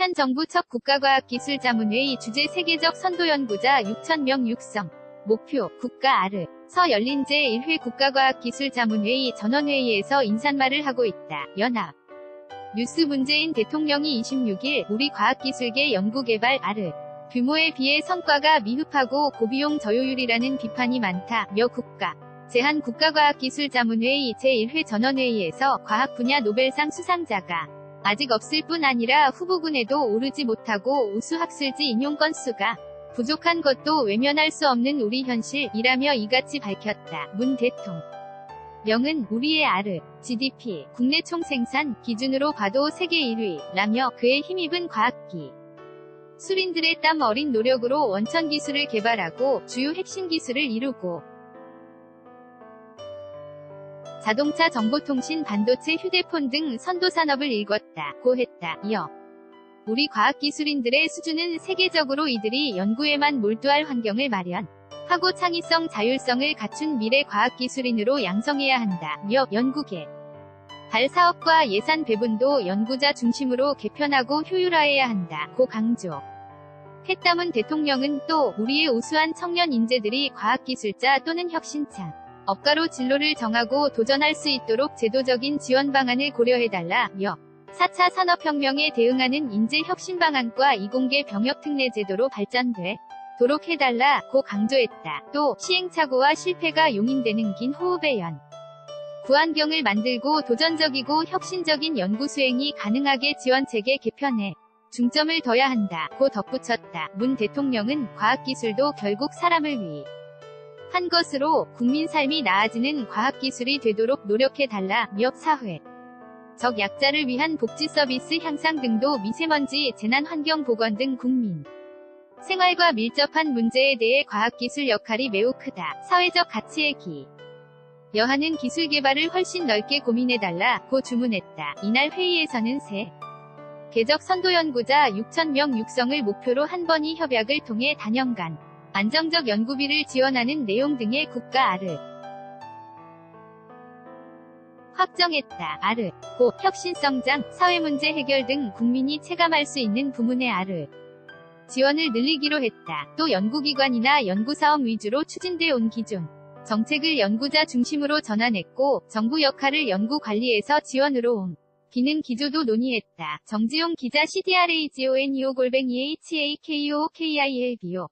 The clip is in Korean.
현 정부 첫 국가과학기술자문회의 주재 세계적 선도연구자 6,000명 육성. 목표 국가 아르. 서 열린 제1회 국가과학기술자문회의 전원회의에서 인사말을 하고 있다. 연합. 뉴스 문재인 대통령이 26일 우리 과학기술계 연구개발 아르. 규모에 비해 성과가 미흡하고 고비용 저효율이라는 비판이 많다며 국가. 제한 국가과학기술자문회의 제1회 전원회의에서 과학 분야 노벨상 수상자가 아직 없을 뿐 아니라 후보군에도 오르지 못하고 우수학술지 인용 건수가 부족한 것도 외면할 수 없는 우리 현실이라며 이같이 밝혔다. 문 대통령은 우리의 아르, GDP, 국내 총생산 기준으로 봐도 세계 1위라며 그에 힘입은 과학기. 수린들의 땀 어린 노력으로 원천 기술을 개발하고 주요 핵심 기술을 이루고 자동차 정보통신 반도체 휴대폰 등 선도 산업을 일궜다. 고 했다. 이어 우리 과학기술인들의 수준은 세계적으로 이들이 연구에만 몰두할 환경을 마련 하고 창의성 자율성을 갖춘 미래 과학기술인으로 양성해야 한다 며 연구계 발 사업과 예산 배분도 연구자 중심으로 개편하고 효율화해야 한다. 고 강조. 했다문 대통령은 또 우리의 우수한 청년 인재들이 과학기술자 또는 혁신창 업가로 진로를 정하고 도전할 수 있도록 제도적인 지원 방안을 고려해달라며 4차 산업혁명에 대응하는 인재 혁신 방안과 이공계 병역 특례 제도로 발전돼 도록 해달라고 강조했다. 또 시행착오와 실패가 용인되는 긴 호흡의 연. 구환경을 만들고 도전적이고 혁신적인 연구 수행이 가능하게 지원체계 개편에 중점을 둬야 한다고 덧붙였다. 문 대통령은 과학기술도 결국 사람을 위. 한 것으로 국민 삶이 나아지는 과학기술이 되도록 노력해달라며 사회. 적 약자를 위한 복지 서비스 향상 등도 미세먼지, 재난환경 보건 등 국민 생활과 밀접한 문제에 대해 과학기술 역할이 매우 크다. 사회적 가치의 기. 여하는 기술 개발을 훨씬 넓게 고민해달라 고 주문했다. 이날 회의에서는 세 개적 선도연구자 6,000명 육성을 목표로 한 번이 협약을 통해 단연간 안정적 연구비를 지원하는 내용 등의 국가 아르 확정했다. 아르 고 혁신성장, 사회문제 해결 등 국민이 체감할 수 있는 부문의 아르 지원을 늘리기로 했다. 또 연구기관이나 연구사업 위주로 추진돼 온 기존 정책을 연구자 중심으로 전환했고 정부 역할을 연구관리에서 지원으로 옮 기능 기조도 논의했다. 정지용 기자 CDRAGONEO 골뱅이 HAKOKILBO